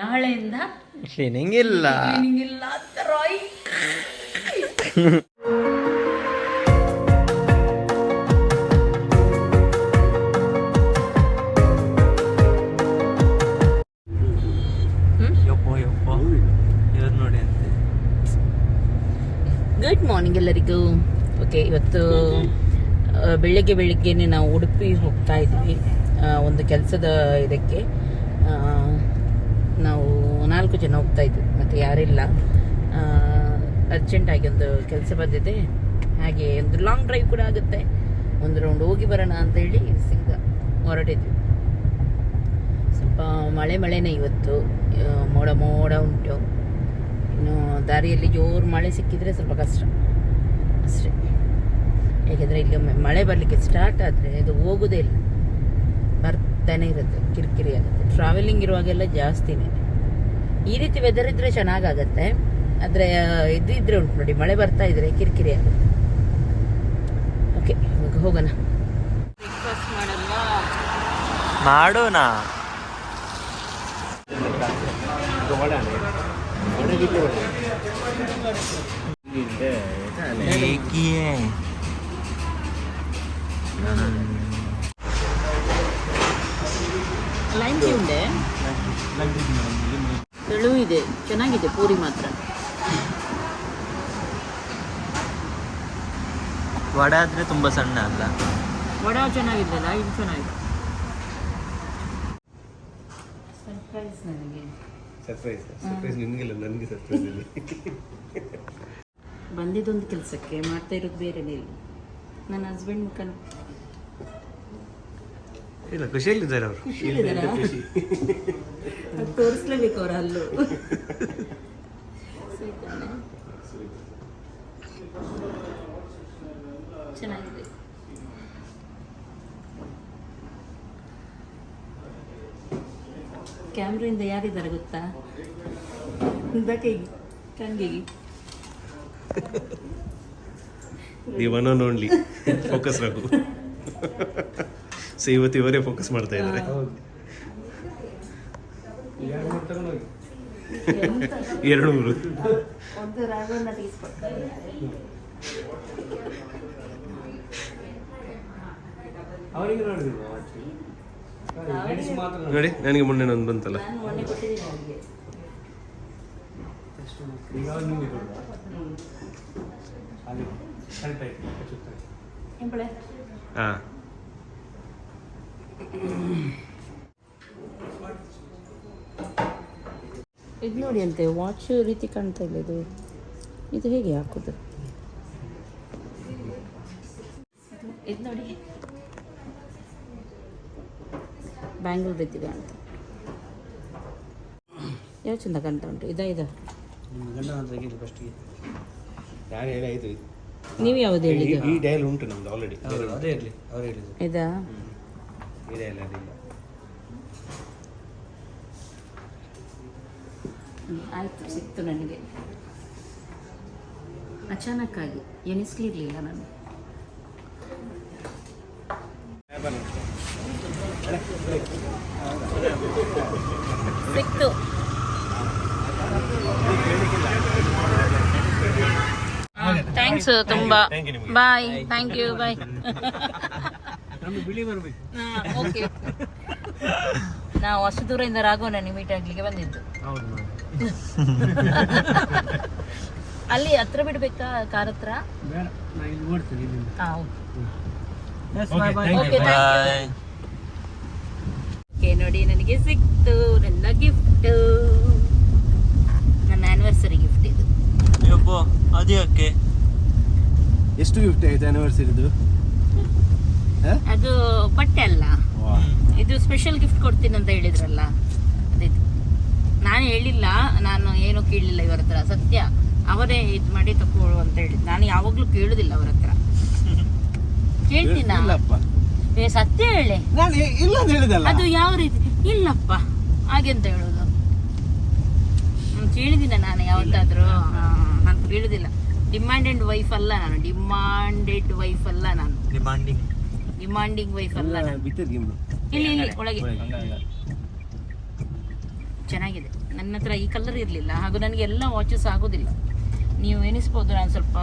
ನಾಳೆಯಿಂದ ಕ್ಲೀನಿಂಗ್ ಇಲ್ಲ. ಕ್ಲೀನಿಂಗ್ ಇಲ್ಲ ಅಂತೆ ಗುಡ್ ಮಾರ್ನಿಂಗ್ ಎಲ್ಲರಿಗೂ. ಓಕೆ ಇವತ್ತು ಬೆಳಗ್ಗೆ ಬೆಳಿಗ್ಗೆ ಬೆಳಿಗ್ಗೆನೆ ನಾವು ಉಡುಪಿ ಹೋಗ್ತಾ ಇದ್ವಿ. ಒಂದು ಕೆಲಸದ ಇದಕ್ಕೆ. ನಾವು ನಾಲ್ಕು ಜನ ಹೋಗ್ತಾ ಇದ್ವಿ, ಮತ್ತು ಯಾರಿಲ್ಲ. ಅರ್ಜೆಂಟಾಗಿ ಒಂದು ಕೆಲಸ ಬಂದಿದೆ. ಹಾಗೆ ಒಂದು ಲಾಂಗ್ ಡ್ರೈವ್ ಕೂಡ ಆಗುತ್ತೆ. ಒಂದು ರೌಂಡ್ ಹೋಗಿ ಬರೋಣ ಅಂತ ಹೇಳಿ ಸಿಂಗ ಹೊರಟಿದ್ವಿ. ಸ್ವಲ್ಪ ಮಳೆ ಮಳೆನೇ ಇವತ್ತು. ಮೋಡ ಮೋಡ ಉಂಟು. ಇನ್ನು ದಾರಿಯಲ್ಲಿ ಜೋರು ಮಳೆ ಸಿಕ್ಕಿದ್ರೆ ಸ್ವಲ್ಪ ಕಷ್ಟ. ಅಷ್ಟೇ. ಯಾಕೆಂದರೆ ಇಲ್ಲಿ ಮಳೆ ಬರಲಿಕ್ಕೆ ಸ್ಟಾರ್ಟ್ ಆದರೆ ಅದು ಹೋಗೋದೇ ಇಲ್ಲ. ಬರ್ತಾನೆ ಇರುತ್ತೆ ಕಿರಿಕಿರಿ ಆಗುತ್ತೆ. ಟ್ರಾವೆಲಿಂಗ್ ಇರುವಾಗೆಲ್ಲ ಜಾಸ್ತಿನೇ. ಈ ರೀತಿ ವೆದರ್ ಇದ್ರೆ ಚೆನ್ನಾಗಾಗತ್ತೆ. ಆದರೆ ಇದು ಇದ್ರೆ ಉಂಟು ನೋಡಿ ಮಳೆ ಬರ್ತಾ ಇದ್ರೆ ಕಿರಿಕಿರಿ ಆಗುತ್ತೆ. ಓಕೆ ಇವಾಗ ಹೋಗೋಣ. ಮಾಡೋಣ. ಹೇಗಿಯೇ ಲೈನ್ ಟೀ ಉಂಡೆ? ತೆಳು ಇದೆ ಚೆನ್ನಾಗಿದೆ ಪೂರಿ ಮಾತ್ರ. ವಡ ಆದ್ರೆ ತುಂಬಾ ಸಣ್ಣ ಅಲ್ಲ? ವಡ ಚೆನ್ನಾಗಿದ್ದಲ್ಲ ಇದು ಚೆನ್ನಾಗಿದೆ. ಸರ್ಪ್ರೈಸ್ ನನಗೆ. ಸರ್ಪ್ರೈಸ್ ಸರ್ಪ್ರೈಸ್ ನಿಮಗಿಲ್ಲ ನನಗೆ ಸರ್ಪ್ರೈಸ್ ಇದೆ. ಬಂದಿದ್ದೊಂದು ಕೆಲಸಕ್ಕೆ ಮಾಡ್ತಾ ಇರೋದು ಬೇರೆನೇ ಇಲ್ಲ. ನನ್ನ ಹಸ್ಬೆಂಡ್ ಮುಖ ಇಲ್ಲ ಖುಷಿಯಲ್ಲಿದ್ದಾರೆ ಅವರು. ತೋರಿಸ್ಲೇಬೇಕು ಅವ್ರ ಅಲ್ಲೂ? ಚೆನ್ನಾಗಿದೆ. ಕ್ಯಾಮ್ರಿಂದ ಯಾರಿದ್ದಾರೆ ಗೊತ್ತಾ? ಬೆಕ್ಕಿಗೆ ಕಂಗಿಗೆ the one and only focus Raghu. So ಇವತ್ತು ಇವರೇ ಫೋಕಸ್ ಮಾಡ್ತಾ ಇದ್ದಾರೆ. ಎರಡು ಮೂರು ನೋಡಿ ನನಗೆ ಮೊನ್ನೆ ನನ್ನ ಬಂತಲ್ಲ. ಹಾ. ಇದು ನೋಡಿ ಅಂತೆ ವಾಚ್ ರೀತಿ ಕಾಣ್ತಾ ಇಲ್ಲ ಇದು. ಇದು ಹೇಗೆ ಹಾಕೋದು? ಇದು ನೋಡಿ. ಬ್ಯಾಂಗಲ್ ರೀತಿ ಕಾಣ್ತಾ ಯಾವ ಚಂದ ಕಾಣ್ತಾ ಉಂಟು? ಇದಾ ಇದು? ಯಾರು ಹೇಳಿ ಆಯ್ತು ನೀವು ಯಾವುದು ಹೇಳಿದ್ದು? ಈ ಡಯಲ್ ಉಂಟು ನಮ್ದು ಆಲ್ರೆಡಿ ಅದೇ ಇರಲಿ ಅವ್ರು ಹೇಳಿದ್ರು ಇದಾ? ಅದಿಲ್ಲ. ಹ್ಮ್, ಆಯ್ತು ಸಿಕ್ತು ನನಗೆ. ಅಚಾನಕ್ಕಾಗಿ ಎನಿಸ್ಲಿರಲಿಲ್ಲ ನಾನು. ಸಿಕ್ತು. ಥ್ಯಾಂಕ್ಸ್ ತುಂಬಾ. Bye thank you bye okay ನಾವು ಅಷ್ಟು ದೂರದಿಂದ ರಾಘವನ ಮೀಟ್ ಆಗ್ಲಿಕ್ಕೆ ಬಂದಿದ್ದು. ಹೌದು ಅಲ್ಲಿ ಹತ್ರ ಬಿಡ್ಬೇಕಾ ಕಾರ್ ಹತ್ರ ಓಕೆ ನೋಡಿ ನನಗೆ ಸಿಕ್ತು ನನ್ನ ಗಿಫ್ಟ್ ನನ್ನ ಆನಿವರ್ಸರಿ ಗಿಫ್ಟ್ ಇದು. ಅದೇ ಎಷ್ಟು ಗಿಫ್ಟ್ ಆಯ್ತು ಆನಿವರ್ಸರಿದು ಅದು ಬಟ್ಟೆ ಅಲ್ಲ. ಇದು ಸ್ಪೆಷಲ್ ಗಿಫ್ಟ್ ಕೊಡ್ತೀನಿ ಅಂತ ಹೇಳಿದ್ರಲ್ಲ. ಅದೇ ನಾನು ಹೇಳಿಲ್ಲ ನಾನು ಏನು ಕೇಳಲಿಲ್ಲ ಇವರ ಹತ್ರ ಸತ್ಯ. ಅವರೇ ಇದು ಮಾಡಿ ತಕೊಳ್ಳು ಅಂತ ಹೇಳಿದ್ ನಾನು ಯಾವಾಗ್ಲೂ ಕೇಳುದಿಲ್ಲ ಅವ್ರ ಹತ್ರ. ಕೇಳ್ತೀನ? ಏ ಸತ್ಯ ಹೇಳಿ. ನಾನು ಇಲ್ಲ ಅಂತ ಹೇಳಿದಲ್ಲ. ಅದು ಯಾವ ರೀತಿ? ಇಲ್ಲಪ್ಪ. ಹಾಗೆ ಅಂತ ಹೇಳೋದು. ಹ್ಮ್, ಕೇಳಿದಿನ ನಾನು ಯಾವತ್ತಾದ್ರೂ. ನಾನು ಕೇಳುದಿಲ್ಲ. ಡಿಮಾಂಡೆಡ್ ವೈಫ್ ಅಲ್ಲ ನಾನು. ಡಿಮಾಂಡೆಡ್ ವೈಫ್ ಅಲ್ಲ ನಾನು. ಡಿಮಾಂಡಿಂಗ್ ಡಿಮಾಂಡಿಂಗ್ ವೈಫ್ ಅಲ್ಲ ನಾನು ಇಲ್ಲಿ ಇಲ್ಲಿ ಒಳಗೆ. ಚೆನ್ನಾಗಿದೆ. ನನ್ನ ಹತ್ರ ಈ ಕಲರ್ ಇರಲಿಲ್ಲ ಹಾಗೂ ನನಗೆ ಎಲ್ಲ ವಾಚಸ್ ಆಗೋದಿಲ್ಲ. ನೀವು ಎನಿಸ್ಬೋದು ನಾನು ಸ್ವಲ್ಪ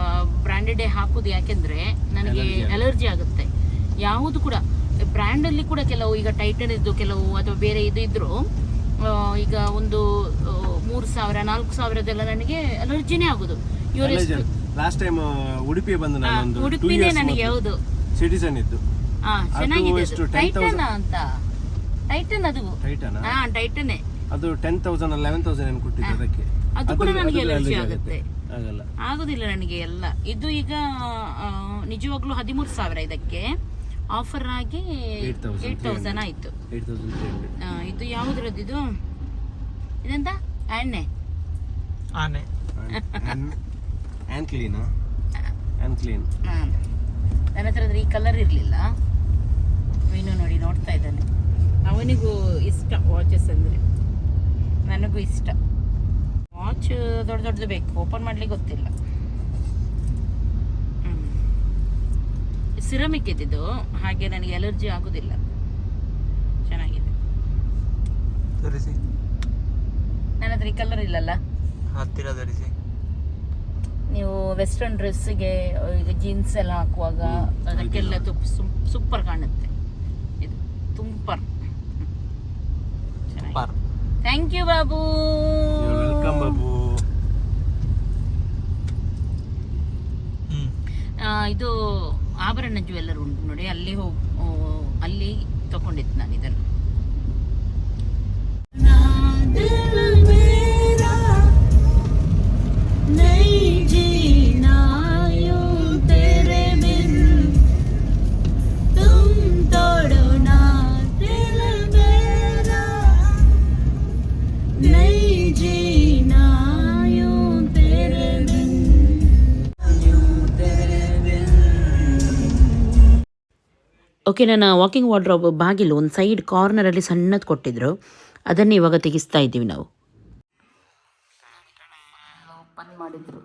ಬ್ರ್ಯಾಂಡೆಡೇ ಹಾಕೋದು ಯಾಕೆಂದರೆ ನನಗೆ ಅಲರ್ಜಿ ಆಗುತ್ತೆ. ಯಾವುದು ಕೂಡ ಬ್ರ್ಯಾಂಡಲ್ಲಿ ಕೂಡ ಕೆಲವು ಈಗ ಟೈಟನ್ ಇದ್ದು ಕೆಲವು ಅಥವಾ ಬೇರೆ ಇದು ಇದ್ದರೂ ಈಗ ಒಂದು ಮೂರು ಸಾವಿರ ನಾಲ್ಕು ಸಾವಿರದೆಲ್ಲ ನನಗೆ ಅಲರ್ಜಿನೇ ಆಗೋದು. ಇವರು ಲಾಸ್ಟ್ ಟೈಮ್ ಉಡುಪಿ ಬಂದು ಉಡುಪಿನೇ ನನಗೆ ಹೌದು. ಸಿಟಿಸನ್ ಇದ್ದು. ಹಾ ಚೆನ್ನಾಗಿದೆ ಎಷ್ಟು? ಅದು. 10,000? ಟೈಟನ್ ಅಂತ. ಟೈಟನ್ ಅದು. ಟೈಟನ ಹಾ ಟೈಟನ್ನೇ ಅದು ಟೆನ್ ತೌಸಂಡ್ ಲೆವೆನ್ ತೌಸಂಡ್ ಏನು ಕೊಟ್ಟಿದ್ದು ಅದಕ್ಕೆ? ಅದು ಕೂಡ ನನಗೆ ಅಲರ್ಜಿ allergy ಆಗುತ್ತೆ. ಆಗಲ್ಲ. ಆಗೋದಿಲ್ಲ ನನಗೆ ಎಲ್ಲ. ಇದು ಈಗ ಆ, ನಿಜವಾಗ್ಲೂ ಹದಿಮೂರು ಸಾವಿರ ಇದಕ್ಕೆ. ಆಫರ್ ಆಗಿ 8,000, ಏಟ್ ತೌಸಂಡ್ ಆಯ್ತು. ಏಟ್ ತೌಸಂಡ್ ತ್ರೀ ಹಂಡ್ರೆಡ್ ಆ, ಇದು ಯಾವುದ್ರದ್ದು ಇದು? ಇದೆಂತ? ಎಣ್ಣೆ ಆನೆ. ಆ್ಯನ್ ಕ್ಲೀನಾ ಆ್ಯನ್ ಕ್ಲೀನ್ ಹಾ. ನನ್ನ ಹತ್ರ ಅದ್ರ ಈ ಕಲರ್ ಇರಲಿಲ್ಲ. ವೀನು ನೋಡಿ ನೋಡ್ತಾ ಇದ್ದಾನೆ. ಅವನಿಗೂ ಇಷ್ಟ ವಾಚಸ್ ಅಂದರೆ. ನನಗೂ ಇಷ್ಟ. ವಾಚ್ ದೊಡ್ಡ ದೊಡ್ಡದು ಬೇಕು. ಓಪನ್ ಮಾಡ್ಲಿಕ್ಕೆ ಗೊತ್ತಿಲ್ಲ. ಸಿರಮಿಕ್ ಇದ್ದಿದ್ದು. ಹಾಗೆ ನನಗೆ ಅಲರ್ಜಿ ಆಗೋದಿಲ್ಲ. ಚೆನ್ನಾಗಿದೆ. ನನ್ನ ಹತ್ರ ಈ ಕಲರ್ ಇಲ್ಲಲ್ಲ? ಹತ್ತಿರ ತೋರಿಸಿ ನೀವು ವೆಸ್ಟರ್ನ್ ಡ್ರೆಸ್ಸಿಗೆ ಗೆ ಜೀನ್ಸ್ ಎಲ್ಲ ಹಾಕುವಾಗ ಅದಕ್ಕೆಲ್ಲ ಸೂಪರ್ ಕಾಣುತ್ತೆ. ಇದು ತುಂಬರ್ thank you Babu. Welcome Babu. ಹ್ಮ್. ಆ, ಇದು ಆಭರಣ ಜ್ಯುವೆಲ್ಲರ್ ಉಂಟು ನೋಡಿ ಅಲ್ಲಿ ಹೋಗಿ ಅಲ್ಲಿ ತಗೊಂಡಿತ್ತು ನಾನು ಇದನ್ನು. ಓಕೆ ನನ್ನ ವಾಕಿಂಗ್ ವಾರ್ಡ್ರೋಬ್ ಬಾಗಿಲು ಒಂದು ಸೈಡ್ ಕಾರ್ನರಲ್ಲಿ ಸಣ್ಣದು ಕೊಟ್ಟಿದ್ರು. ಅದನ್ನು ಇವಾಗ ತೆಗಿಸ್ತಾ ಇದ್ದೀವಿ ನಾವು. ಓಪನ್ ಮಾಡಿದ್ರು.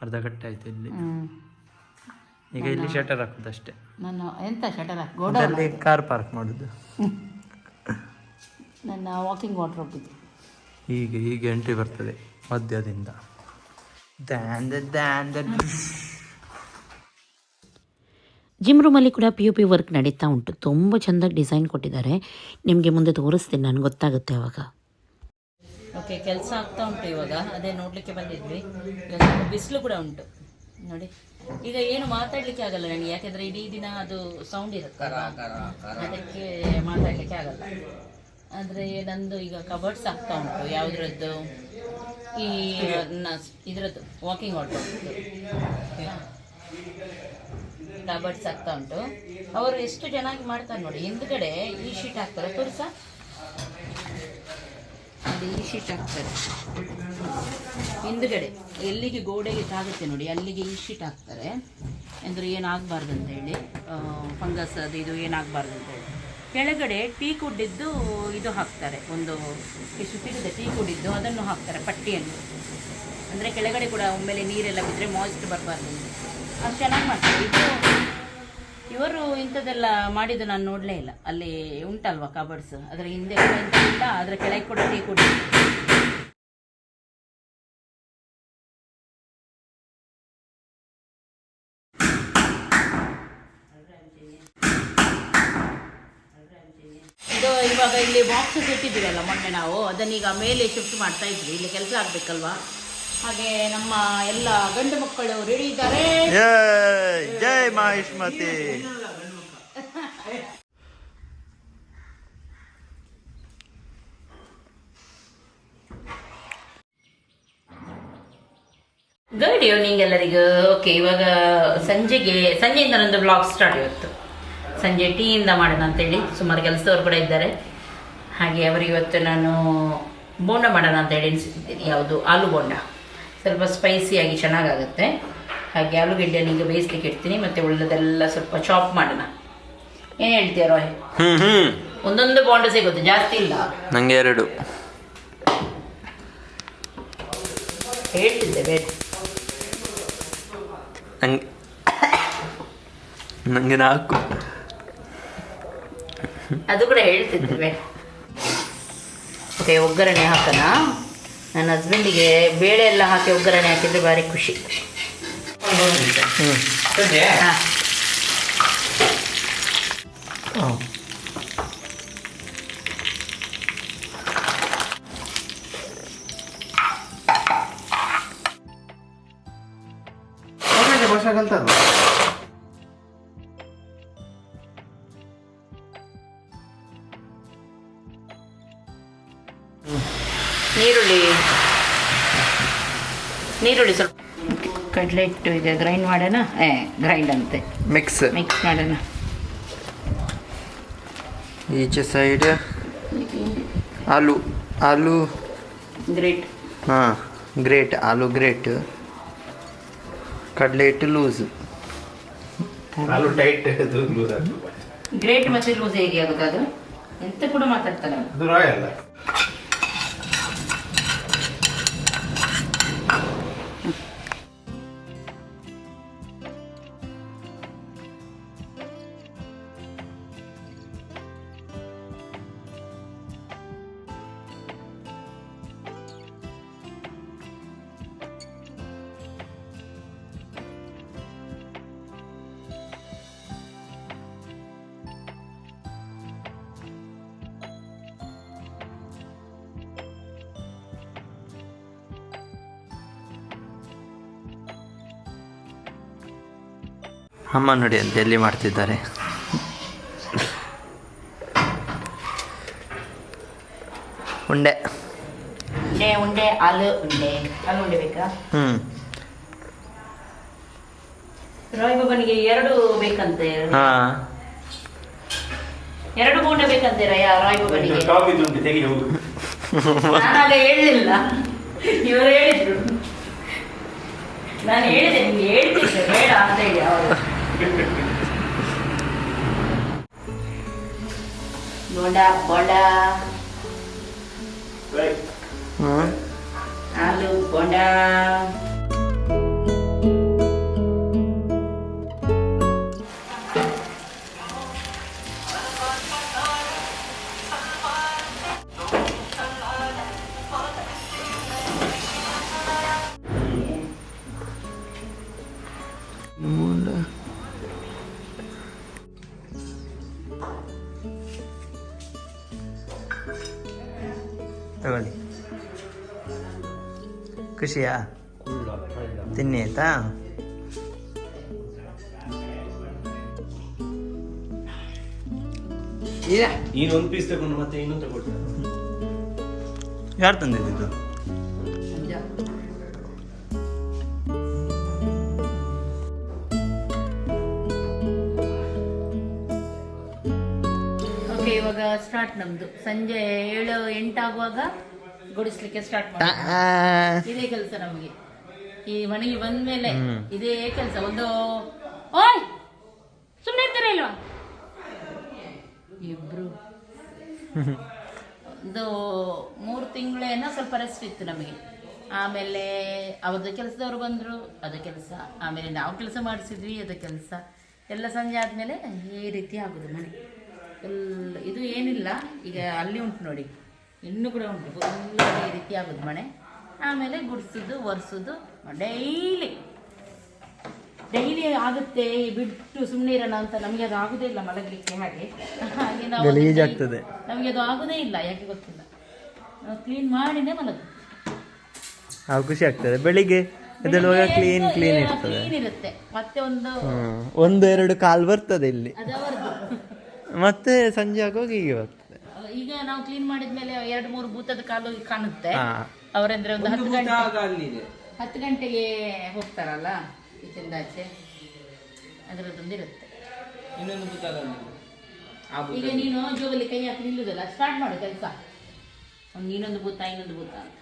ಅರ್ಧ ಗಂಟೆ ಆಯ್ತು ಇಲ್ಲಿ. ಈಗ ಇಲ್ಲಿ ಶಟರ್ ಹಾಕುದಷ್ಟೇ ನಾನು ಎಂತ ಶಟರ್ ಗೋಡ ಅಲ್ಲಿ ಕಾರ್ ಪಾರ್ಕ್ ಮಾಡೋದು. ನನ್ನ ವಾಕಿಂಗ್ ವಾರ್ಡ್ರೋಬ್ ಇದು. ಹೀಗೆ ಹೀಗೆ ಎಂಟ್ರಿ ಬರ್ತದೆ ಮಧ್ಯದಿಂದ. ದ್ಯಾಂದ ದ್ಯಾಂದ ಜಿಮ್ ರೂಮಲ್ಲಿ ಕೂಡ ಪಿ ಯು ಪಿ ವರ್ಕ್ ನಡೀತಾ ಉಂಟು. ತುಂಬ ಚೆಂದಾಗಿ ಡಿಸೈನ್ ಕೊಟ್ಟಿದ್ದಾರೆ. ನಿಮಗೆ ಮುಂದೆ ತೋರಿಸ್ತೀನಿ ನನಗೆ ಗೊತ್ತಾಗುತ್ತೆ ಅವಾಗ ಓಕೆ ಕೆಲಸ ಆಗ್ತಾ ಉಂಟು ಇವಾಗ. ಅದೇ ನೋಡಲಿಕ್ಕೆ ಬಂದಿದ್ವಿ. ಬಿಸಿಲು ಕೂಡ ಉಂಟು. ನೋಡಿ. ಈಗ ಏನು ಮಾತಾಡಲಿಕ್ಕೆ ಆಗಲ್ಲ ನನಗೆ ಯಾಕೆಂದರೆ ಇಡೀ ದಿನ ಅದು ಸೌಂಡ್ ಇರುತ್ತಲ್ಲ ಅದಕ್ಕೆ ಮಾತಾಡಲಿಕ್ಕೆ ಆಗಲ್ಲ. ಆದರೆ ನಂದು ಈಗ ಕಬರ್ಡ್ಸ್ ಆಗ್ತಾ ಉಂಟು. ಯಾವುದ್ರದ್ದು? ಈ ಇದ್ರದ್ದು ವಾಕಿಂಗ್ ಆಟೋ ಕಬರ್ಡ್ಸ್ ಆಗ್ತಾ ಉಂಟು. ಅವರು ಎಷ್ಟು ಚೆನ್ನಾಗಿ ಮಾಡ್ತಾರೆ ನೋಡಿ, ಹಿಂದ್ಗಡೆ ಈ ಶೀಟ್ ಹಾಕ್ತಾರೆ. ತೋರಿಸ. ಅಲ್ಲಿ ಈ ಶೀಟ್ ಹಾಕ್ತಾರೆ. ಹಿಂದ್ಗಡೆ ಎಲ್ಲಿಗೆ ಗೋಡೆಗೆ ತಾಗುತ್ತೆ ನೋಡಿ, ಅಲ್ಲಿಗೆ ಈ ಶೀಟ್ ಹಾಕ್ತಾರೆ. ಅಂದರೆ ಏನಾಗಬಾರ್ದು ಅಂತ ಹೇಳಿ ಫಂಗಸ್ ಅದು ಇದು ಏನಾಗಬಾರ್ದು ಅಂತ ಹೇಳಿ. ಕೆಳಗಡೆ ಟೀ ಕುಡ್ಡಿದ್ದು ಇದು ಹಾಕ್ತಾರೆ. ಒಂದು ಇಷ್ಟು ಸಿಗುತ್ತೆ ಟೀ ಕುಡ್ಡಿದ್ದು, ಅದನ್ನು ಹಾಕ್ತಾರೆ ಪಟ್ಟಿಯನ್ನು. ಅಂದರೆ ಕೆಳಗಡೆ ಕೂಡ ಒಮ್ಮೆಲೆ ನೀರೆಲ್ಲ ಬಿದ್ದರೆ ಮಾಯಿಸ್ಟ್ ಬರಬಾರ್ದು ಅಷ್ಟು ಚೆನ್ನಾಗಿ ಮಾಡ್ತಾರೆ ಇದು ಇವರು ಇಂಥದ್ದೆಲ್ಲ ಮಾಡಿದ್ದು ನಾನು ನೋಡಲೇ ಇಲ್ಲ. ಅಲ್ಲಿ ಉಂಟಲ್ವಾ ಕಬರ್ಡ್ಸ್ ಅದರ ಹಿಂದೆ ಇಲ್ಲ ಅದರ ಕೆಳಗೆ ಕೂಡ ಟೀ ಕುಡಿ. ಇದು ಇವಾಗ ಇಲ್ಲಿ ಬಾಕ್ಸಸ್ ಇಟ್ಟಿದ್ದೀವಲ್ಲ ಮೊನ್ನೆ ನಾವು. ಅದನ್ನೀಗ ಮೇಲೆ ಶಿಫ್ಟ್ ಮಾಡ್ತಾ ಇದ್ವಿ. ಇಲ್ಲಿ ಕೆಲಸ ಆಗಬೇಕಲ್ವಾ? ಹಾಗೆ ನಮ್ಮ ಎಲ್ಲ ಗಂಡು ಮಕ್ಕಳು ರೆಡಿ ಇದ್ದಾರೆ. ಜೈ ಮಹಿಷ್ಮತಿ ಗುಡ್ ಈವ್ನಿಂಗ್ ಎಲ್ಲರಿಗೂ. ಓಕೆ ಇವಾಗ ಸಂಜೆಗೆ ಸಂಜೆಯಿಂದ ನಂದು ಬ್ಲಾಗ್ ಸ್ಟಾರ್ಟ್ ಇವತ್ತು. ಸಂಜೆ ಟೀಯಿಂದ ಮಾಡೋಣ ಅಂತೇಳಿ. ಸುಮಾರು ಕೆಲಸದವ್ರು ಕೂಡ ಇದ್ದಾರೆ. ಹಾಗೆ ಅವರಿವತ್ತು ಇವತ್ತು ನಾನು ಬೋಂಡ ಮಾಡೋಣ ಅಂತ ಹೇಳಿ ಎಣಿಸಿದ್ದೀನಿ ಯಾವುದು? ಆಲೂ ಬೋಂಡ. ಸ್ವಲ್ಪ ಸ್ಪೈಸಿಯಾಗಿ ಚೆನ್ನಾಗಾಗುತ್ತೆ. ಹಾಗೆ ಆಲೂಗಡ್ಡೆಯನ್ನು ಈಗ ಬೇಯಿಸ್ಲಿಕ್ಕೆ ಇಡ್ತೀನಿ. ಮತ್ತೆ ಉಳ್ಳದೆಲ್ಲ ಸ್ವಲ್ಪ ಚಾಪ್ ಮಾಡೋಣ. ಏನು ಹೇಳ್ತೀಯ ರೋಹಿ? ಒಂದೊಂದು ಬಾಂಡ್ ಸಿಗುತ್ತೆ ಜಾಸ್ತಿ ಇಲ್ಲ. ನಂಗೆ ಎರಡು. ಹೇಳ್ತಿದ್ದೆ ಬೇಡ. ನಂಗೆ ನನಗೆ ನಾಲ್ಕು. ಅದು ಕೂಡ ಹೇಳ್ತಿದ್ದೆ ಬೇಡ. ಓಕೆ ಒಗ್ಗರಣೆ ಹಾಕೋಣ. ನನ್ನ ಹಸ್ಬೆಂಡಿಗೆ ಬೇಳೆ ಎಲ್ಲ ಹಾಕಿ ಒಗ್ಗರಣೆ ಹಾಕಿದರೆ ಭಾರಿ ಖುಷಿ. ಹಾಂ. ಕಡಲೆ ಹಿಟ್ಟು ಈಗ ಗ್ರೈಂಡ್ ಮಾಡೋಣ? ಏ ಗ್ರೈಂಡ್ ಅಂತೆ. ಮಿಕ್ಸ್ ಮಿಕ್ಸ್ ಮಾಡೋಣ. ಈಚೆ ಸೈಡ್ ಆಲೂ ಆಲೂ. ಗ್ರೇಟ್ ಹಾಂ ಗ್ರೇಟ್ ಆಲೂ ಗ್ರೇಟ್ ಕಡಲೆ ಹಿಟ್ಟು ಲೂಸ್ ಆಲೂ ಟೈಟ್ ಅದು ಗ್ರೇಟ್ ಮತ್ತೆ ಲೂಸ್ ಹೇಗೆ ಆಗುತ್ತೆ ಅದು? ಎಂತ ಕೂಡ ಮಾತಾಡ್ತಾನೆ ಅವ್ನು. ಅದು ರಾಯಲ್ ಅಮ್ಮ ನೋಡಿ ಅಂತ ಎಲ್ಲಿ ಮಾಡ್ತಿದ್ದಾರೆ? ಉಂಡೆ. ಉಂಡೆ ಉಂಡೆ ಹಾಲು ಉಂಡೆ. ಹಾಲು ಉಂಡೆ ಬೇಕಾ? ಹ್ಞೂ ರಾಯ್ ಬಾಬನಿಗೆ ಎರಡು ಬೇಕಂತೆ ಹಾಂ. ಎರಡು ಬೋಂಡ ಬೇಕಂತೆ ರಾಯ ಬಾಬನಿಗೆ ನಾನಾಗ ಹೇಳಲಿಲ್ಲ ಇವರು ಹೇಳಿದ್ರು. ನಾನು ಹೇಳಿದೆ ನಿಮ್ಗೆ ಹೇಳ್ತಿದ್ದೆ ಬೇಡ ಅಂತ ಹೇಳಿ ಅವರು. ಬೋಂಡ ಬೋಂಡ ಹ್ಞೂ ಹಾಲು ಖುಷಿಯಾ? ತಿನ್ನಿ ಆಯ್ತಾ? ನೀನು ಒಂದು ಪೀಸ್ ತಗೊಂಡು ಮತ್ತೆ ಇನ್ನೊಂದು ತಗೊಳ್ತಾರೆ ಯಾರು ತಂದಿದ್ದು ಓಕೆ ಇವಾಗ ಸ್ಟಾರ್ಟ್ ನಮ್ದು. ಸಂಜೆ ಏಳು ಎಂಟಾಗುವಾಗ ಗುಡಿಸ್ಲಿಕ್ಕೆ ಸ್ಟಾರ್ಟ್ ಮಾಡಿ ಇದೇ ಕೆಲಸ ನಮಗೆ. ಈ ಮನೆಗೆ ಬಂದ ಮೇಲೆ ಇದೇ ಕೆಲಸ. ಒಂದು ಓಯ್! ಸುಮ್ಮನೆ ಇರ್ತಾರೆ ಇಲ್ವಾ? ಇಬ್ರು. ಒಂದು ಮೂರು ತಿಂಗಳೇನೋ ಸ್ವಲ್ಪ ರೆಸ್ಟ್ ಇತ್ತು ನಮಗೆ. ಆಮೇಲೆ ಅವ್ರದ್ದು ಕೆಲಸದವ್ರು ಬಂದರು ಅದು ಕೆಲಸ. ಆಮೇಲೆ ನಾವು ಕೆಲಸ ಮಾಡಿಸಿದ್ವಿ ಅದು ಕೆಲಸ. ಎಲ್ಲ ಸಂಜೆ ಆದಮೇಲೆ ಈ ರೀತಿ ಆಗೋದು ಮನೆ. ಎಲ್ಲ ಇದು ಏನಿಲ್ಲ ಈಗ ಅಲ್ಲಿ ಉಂಟು ನೋಡಿ. ಇನ್ನೂ ಕೂಡ ಉಂಟು. ಫುಲ್ ಈ ರೀತಿ ಆಗೋದು ಮನೆ ಆಮೇಲೆ ಗುಡಿಸೋದು ಒರೆಸೋದು ಡೈಲಿ. ಡೈಲಿ ಆಗುತ್ತೆ ಬಿಟ್ಟು ಸುಮ್ಮನೆ ಇರೋಣ ಅಂತ ನಮಗೆ ಅದು ಆಗುದೇ ಇಲ್ಲ ಮಲಗಲಿಕ್ಕೆ ಹಾಗೆ. ಹಾಗೆ ನಾವು ನಮಗೆ ಅದು ಆಗುದೇ ಇಲ್ಲ ಯಾಕೆ ಗೊತ್ತಿಲ್ಲ. ನಾವು ಕ್ಲೀನ್ ಮಾಡಿನೇ ಮಲಗು ಖುಷಿ ಆಗ್ತದೆ. ಬೆಳಿಗ್ಗೆ ಎದ್ದೇಳುವಾಗ ಕ್ಲೀನ್ ಕ್ಲೀನ್ ಇರ್ತದೆ. ಕ್ಲೀನ್ ಇರುತ್ತೆ. ಮತ್ತೆ ಒಂದು. ಒಂದು ಎರಡು ಕಾಲ್ ಬರ್ತದೆ ಇಲ್ಲಿ. ಮತ್ತೆ ಸಂಜೆ ಆಗೋಗಿ ಹೀಗೆ ಬರ್ತದೆ. ಈಗ ನಾವು ಕ್ಲೀನ್ ಮಾಡಿದ್ಮೇಲೆ ಎರಡು ಮೂರು ಭೂತದ ಕಾಲು ಕಾಣುತ್ತೆ. ಅವರಂದ್ರೆ ಒಂದು ಹತ್ತು ಗಂಟೆ ಹತ್ತು ಗಂಟೆಗೆ ಹೋಗ್ತಾರಲ್ಲ ಈಚೆಂದಾಚೆ ಆಚೆ. ಅದರದ್ದೊಂದು ಇರುತ್ತೆ. ಈಗ ನೀನು ಜೋಗಲ್ಲಿ ಕೈ ಹಾಕಿ ನಿಲ್ಲುದಲ್ಲ ಸ್ಟಾರ್ಟ್ ಮಾಡು ಕೆಲಸ. ಒಂದು ಇನ್ನೊಂದು ಭೂತ ಇನ್ನೊಂದು ಭೂತ ಅಂತ.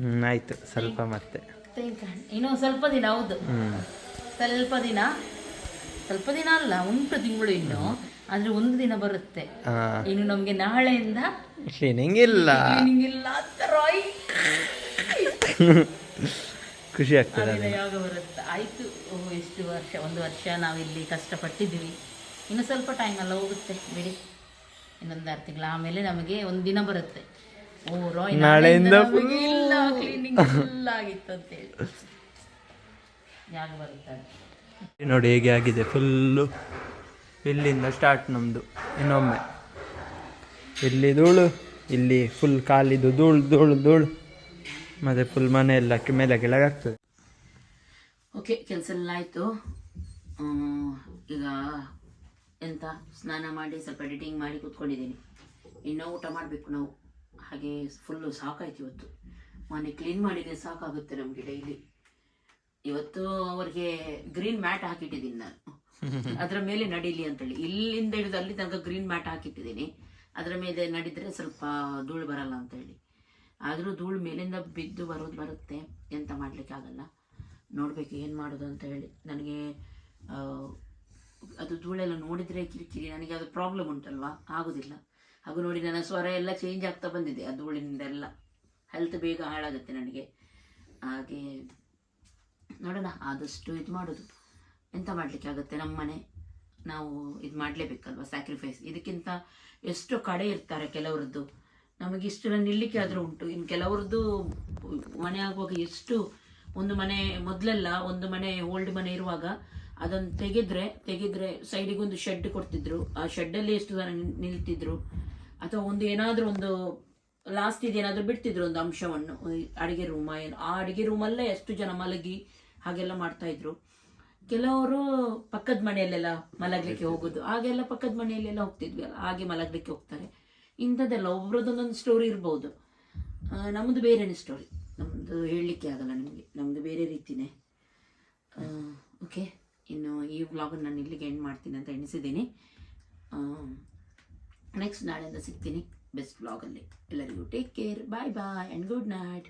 ಹ್ಮ್ ಆಯ್ತು. ಸ್ವಲ್ಪ ಮತ್ತೆ. ಇನ್ನೂ ಇನ್ನು ಸ್ವಲ್ಪ ದಿನ ಹೌದು. ಸ್ವಲ್ಪ ದಿನ ಸ್ವಲ್ಪ ದಿನ ಅಲ್ಲ ಉಂಟು ತಿಂಗಳು ಇನ್ನು. ಆದ್ರೆ ಒಂದು ದಿನ ಬರುತ್ತೆ. ಇನ್ನು ನಮ್ಗೆ ನಾಳೆಯಿಂದ ಕ್ಲೀನಿಂಗ್ ಇಲ್ಲ. ಖುಷಿ ಆಗ್ತದೆ ಯಾವಾಗ ಬರುತ್ತೆ? ಆಯ್ತು. ಎಷ್ಟು ವರ್ಷ ಒಂದು ವರ್ಷ ನಾವಿಲ್ಲಿ ಕಷ್ಟಪಟ್ಟಿದ್ದೀವಿ. ಇನ್ನು ಸ್ವಲ್ಪ ಟೈಮ್ ಎಲ್ಲ ಹೋಗುತ್ತೆ ಬಿಡಿ. ಇನ್ನೊಂದು ಆರು ತಿಂಗಳು ಆಮೇಲೆ ನಮಗೆ ಒಂದು ದಿನ ಬರುತ್ತೆ. ಓ ರಾಯ್ ನಾಳೆಯಿಂದ ಇಲ್ಲ ಕ್ಲೀನಿಂಗ್ ಫುಲ್ ಆಗಿತ್ತು ಅಂತೇಳಿ ಯಾಗ ಬರುತ್ತೆ ನೋಡಿ ಹೇಗೆ ಆಗಿದೆ ಫುಲ್ಲು ಇಲ್ಲಿಂದ ಸ್ಟಾರ್ಟ್ ನಮ್ಮದು ಇನ್ನೊಮ್ಮೆ. ಇಲ್ಲಿ ಧೂಳು, ಇಲ್ಲಿ ಫುಲ್ ಕಾಲಿದು ಧೂಳು ಧೂಳು ಧೂಳು. ಮತ್ತು ಫುಲ್ ಮನೆ ಎಲ್ಲ ಮೇಲೆ ಕೆಳಗಾಗ್ತದೆ. ಓಕೆ ಕೆಲಸ ಎಲ್ಲ ಆಯಿತು. ಈಗ ಎಂತ, ಸ್ನಾನ ಮಾಡಿ ಸ್ವಲ್ಪ ಎಡಿಟಿಂಗ್ ಮಾಡಿ ಕೂತ್ಕೊಂಡಿದ್ದೀನಿ. ಇನ್ನೂ ಊಟ ಮಾಡಬೇಕು ನಾವು. ಹಾಗೆ ಫುಲ್ಲು ಸಾಕಾಯ್ತು ಇವತ್ತು. ಮನೆ ಕ್ಲೀನ್ ಮಾಡಿದ್ರೆ ಸಾಕಾಗುತ್ತೆ ನಮಗೆ ಡೈಲಿ ಇವತ್ತು ಅವ್ರಿಗೆ ಗ್ರೀನ್ ಮ್ಯಾಟ್ ಹಾಕಿಟ್ಟಿದ್ದೀನಿ ನಾನು. ಅದರ ಮೇಲೆ ನಡೀಲಿ ಅಂತೇಳಿ. ಇಲ್ಲಿಂದ ಹಿಡಿದು ಅಲ್ಲಿ ತನಕ ಗ್ರೀನ್ ಮ್ಯಾಟ್ ಹಾಕಿಟ್ಟಿದ್ದೀನಿ. ಅದರ ಮೇಲೆ ನಡಿದ್ರೆ ಸ್ವಲ್ಪ ಧೂಳು ಬರಲ್ಲ ಅಂತ ಹೇಳಿ ಆದರೂ ಧೂಳು ಮೇಲಿಂದ ಬಿದ್ದು ಬರೋದು ಬರುತ್ತೆ. ಎಂತ ಮಾಡ್ಲಿಕ್ಕೆ ಆಗಲ್ಲ ನೋಡ್ಬೇಕು ಏನು ಮಾಡೋದು ಅಂತ ಹೇಳಿ ನನಗೆ ಅದು ಧೂಳೆಲ್ಲ ನೋಡಿದರೆ ಕಿರಿಕಿರಿ, ನನಗೆ ಅದು ಪ್ರಾಬ್ಲಮ್ ಉಂಟಲ್ವಾ? ಆಗೋದಿಲ್ಲ. ಹಾಗೂ ನೋಡಿ ನನ್ನ ಸ್ವರ ಎಲ್ಲ ಚೇಂಜ್ ಆಗ್ತಾ ಬಂದಿದೆ ಆ ಧೂಳಿನಿಂದ ಎಲ್ಲ ಹೆಲ್ತ್ ಬೇಗ ಹಾಳಾಗುತ್ತೆ ನನಗೆ. ಹಾಗೆ ನೋಡೋಣ, ಆದಷ್ಟು ಇದು ಮಾಡೋದು ಎಂತ ಮಾಡಲಿಕ್ಕೆ ಆಗುತ್ತೆ ನಮ್ಮ ಮನೆ. ನಾವು ಇದು ಮಾಡಲೇಬೇಕಲ್ವ? ಸ್ಯಾಕ್ರಿಫೈಸ್ ಇದಕ್ಕಿಂತ ಎಷ್ಟು ಕಡೆ ಇರ್ತಾರೆ ಕೆಲವರದ್ದು. ನಮಗೆ ಇಷ್ಟು ನಿಲ್ಲಿಕ್ಕೆ ಆದರೂ ಉಂಟು. ಇನ್ನು ಕೆಲವರದ್ದು ಮನೆ ಆಗುವಾಗ ಎಷ್ಟು ಒಂದು ಮನೆ ಮೊದಲೆಲ್ಲ ಒಂದು ಮನೆ ಓಲ್ಡ್ ಮನೆ ಇರುವಾಗ ಅದನ್ನು ತೆಗೆದ್ರೆ ತೆಗೆದ್ರೆ ಸೈಡಿಗೆ ಒಂದು ಶೆಡ್ ಕೊಡ್ತಿದ್ರು. ಆ ಶೆಡ್ಡಲ್ಲಿ ಎಷ್ಟು ಜನ ನಿಲ್- ನಿಲ್ತಿದ್ರು? ಅಥವಾ ಒಂದು ಏನಾದರೂ ಒಂದು ಲಾಸ್ಟ್ ಇದು ಏನಾದರೂ ಬಿಡ್ತಿದ್ರು ಒಂದು ಅಂಶವನ್ನು? ಅಡುಗೆ ರೂಮ ಏನು ಆ ಅಡಿಗೆ ರೂಮಲ್ಲೇ ಎಷ್ಟು ಜನ ಮಲಗಿ ಹಾಗೆಲ್ಲ ಮಾಡ್ತಾ ಇದ್ರು. ಕೆಲವರು ಪಕ್ಕದ ಮನೆಯಲ್ಲೆಲ್ಲ ಮಲಗಲಿಕ್ಕೆ ಹೋಗೋದು. ಹಾಗೆಲ್ಲ ಪಕ್ಕದ ಮನೆಯಲ್ಲೆಲ್ಲ ಹೋಗ್ತಿದ್ವಿ. ಅಲ್ಲ ಹಾಗೆ ಮಲಗಲಿಕ್ಕೆ ಹೋಗ್ತಾರೆ. ಇಂಥದ್ದೆಲ್ಲ ಒಬ್ರದ್ದೊಂದೊಂದು ಸ್ಟೋರಿ ಇರ್ಬೋದು. ನಮ್ಮದು ಬೇರೆನೇ ಸ್ಟೋರಿ ನಮ್ಮದು ಹೇಳಲಿಕ್ಕೆ ಆಗಲ್ಲ ನಿಮಗೆ. ನಮ್ಮದು ಬೇರೆ ರೀತಿನೇ. ಓಕೆ ಇನ್ನು ಈ ವ್ಲಾಗನ್ನು ನಾನು ಇಲ್ಲಿಗೆ ಎಂಡ್ ಮಾಡ್ತೀನಿ ಅಂತ ಎಣಿಸಿದ್ದೀನಿ. ನೆಕ್ಸ್ಟ್ ನಾಳೆಯಿಂದ ಸಿಗ್ತೀನಿ. ಬೆಸ್ಟ್ ವ್ಲಾಗಲ್ಲಿ ಎಲ್ಲರಿಗೂ take care bye bye and good night